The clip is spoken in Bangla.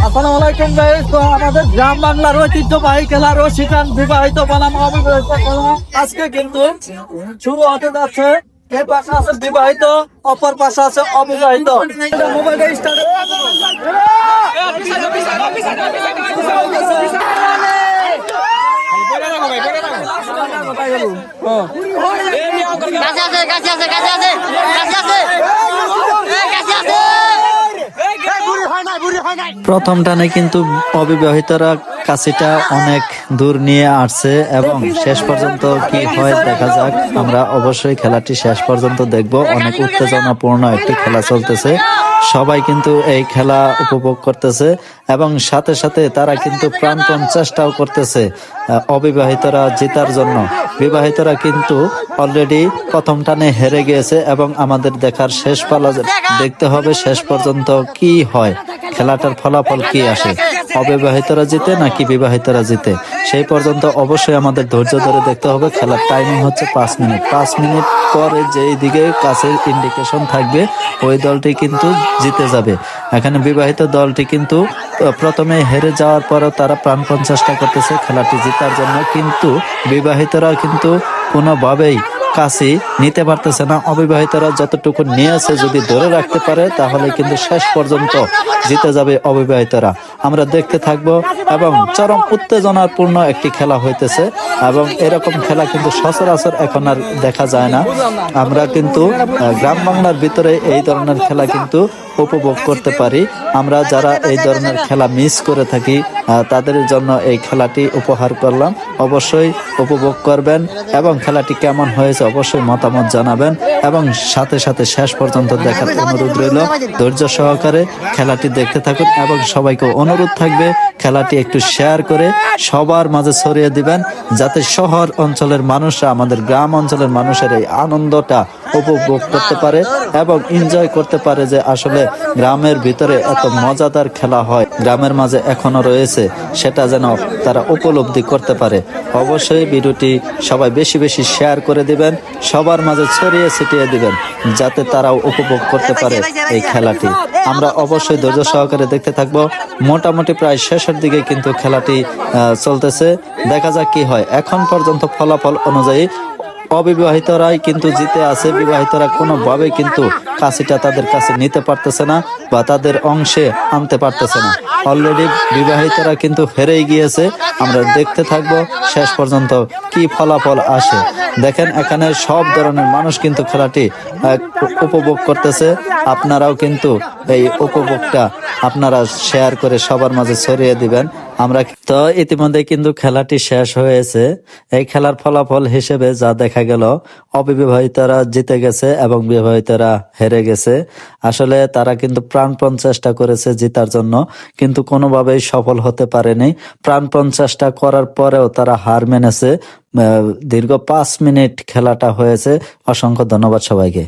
আসসালামু আলাইকুম তো আমাদের গ্রাম বাংলার ঐতিহ্যবাহী খেলা বিবাহিত বনাম আজকে কিন্তু শুরু হতে যাচ্ছে। আছে বিবাহিত, অপর পাশে আছে অবিবাহিত আছে কাছে আছে এই কাছে আছে এই বুড়ি হয় নাই বুড়ি হয় নাই প্রথম টানে কিন্তু অবিবাহিতরা কাশিটা অনেক দূর নিয়ে আসছে এবং শেষ পর্যন্ত কি হয় দেখা যাক। আমরা অবশ্যই খেলাটি শেষ পর্যন্ত দেখব। অনেক উত্তেজনাপূর্ণ একটি খেলা চলতেছে। সবাই কিন্তু এই খেলা উপভোগ করতেছে এবং সাথে সাথে তারা কিন্তু প্রাণপণ চেষ্টাও করতেছে অবিবাহিতরা জেতার জন্য। বিবাহিতরা কিন্তু অলরেডি প্রথম টানে হেরে গিয়েছে এবং আমাদের দেখার শেষ পালা দেখতে হবে শেষ পর্যন্ত কি হয়। খেলাটার ফলাফল কি আসে? অবিবাহিতরা জিতে নাকি বিবাহিতরা জিতে? সেই পর্যন্ত অবশ্যই আমাদের ধৈর্য ধরে দেখতে হবে, খেলার টাইমিং হচ্ছে পাঁচ মিনিট। পাঁচ মিনিট পরে যেই দিকে কাছের ইন্ডিকেশন থাকবে, ওই দলটি কিন্তু জিতে যাবে। এখানে বিবাহিত দলটি কিন্তু প্রথমে হেরে যাওয়ার পরও তারা প্রাণপণ চেষ্টা করতেছে খেলাটি জেতার জন্য, কিন্তু বিবাহিতরা কিন্তু কোনোভাবেই কাছে নিতে পারতেছে না। অবিবাহিতরা যতটুকু নিয়েছে যদি ধরে রাখতে পারে, তাহলে কিন্তু শেষ পর্যন্ত জিতে যাবে অবিবাহিতরা। আমরা দেখতে থাকব এবং চরম উত্তেজনাপূর্ণ একটি খেলা হইতেছে এবং এরকম খেলা কিন্তু সচরাচর এখন আর দেখা যায় না। আমরা কিন্তু গ্রাম বাংলার ভিতরে এই ধরনের খেলা কিন্তু উপভোগ করতে পারি। আমরা যারা এই ধরনের খেলা মিস করে থাকি তাদের জন্য এই খেলাটি উপহার করলাম। অবশ্যই উপভোগ করবেন এবং খেলাটি কেমন হয়েছে অবশ্যই মতামত জানাবেন এবং সাথে সাথে শেষ পর্যন্ত দেখার অনুরোধ রইল। ধৈর্য সহকারে খেলাটি দেখতে থাকুন এবং সবাইকে অনুরোধ থাকবে খেলাটি একটু শেয়ার করে সবার মাঝে ছড়িয়ে দিবেন, যাতে শহর অঞ্চলের মানুষরা, আমাদের গ্রাম অঞ্চলের মানুষের এই আনন্দটা উপভোগ করতে পারে এবং এনজয় করতে পারে যে আসলে গ্রামের ভিতরে এত মজাদার খেলা হয়। গ্রামের মাঝে এখনও রয়েছে, সেটা যেন তারা উপলব্ধি করতে পারে। অবশ্যই ভিডিওটি সবাই বেশি বেশি শেয়ার করে দিবেন, সবার মাঝে ছড়িয়ে ছিটিয়ে দিবেন, যাতে তারাও উপভোগ করতে পারে এই খেলাটি। আমরা অবশ্যই ধৈর্য সহকারে দেখতে থাকব। মোটামুটি প্রায় শেষের দিকে কিন্তু খেলাটি চলতেছে। দেখা যাক কি হয়। এখন পর্যন্ত ফলাফল অনুযায়ী অবিবাহিতরাই কিন্তু জিতে আছে। বিবাহিতরা কোনোভাবে কিন্তু কাশিটা তাদের কাছে নিতে পারতেছে না বা তাদের অংশে আনতে পারতেছে না। অলরেডি বিবাহিতরা কিন্তু হেরেই গিয়েছে। আমরা দেখতে থাকব শেষ পর্যন্ত কি ফলাফল আসে। দেখেন, এখানে সব ধরনের মানুষ কিন্তু খেলাটি উপভোগ করতেছে। আপনারাও কিন্তু এই উপভোগটা আপনারা শেয়ার করে সবার মাঝে ছড়িয়ে দিবেন। আমরা তো ইতিমধ্যে কিন্তু খেলাটি শেষ হয়েছে। এই খেলার ফলাফল হিসেবে যা দেখা গেল, অবিবাহিতরা জিতে গেছে এবং বিবাহিতরা হেরে গেছে। আসলে তারা কিন্তু প্রাণপণ চেষ্টা করেছে জিতার জন্য, কিন্তু কোনোভাবেই সফল হতে পারেনি। প্রাণপণ চেষ্টা করার পরেও তারা হার মেনেছে। দীর্ঘ পাঁচ মিনিট খেলাটা হয়েছে। অসংখ্য ধন্যবাদ সবাইকে।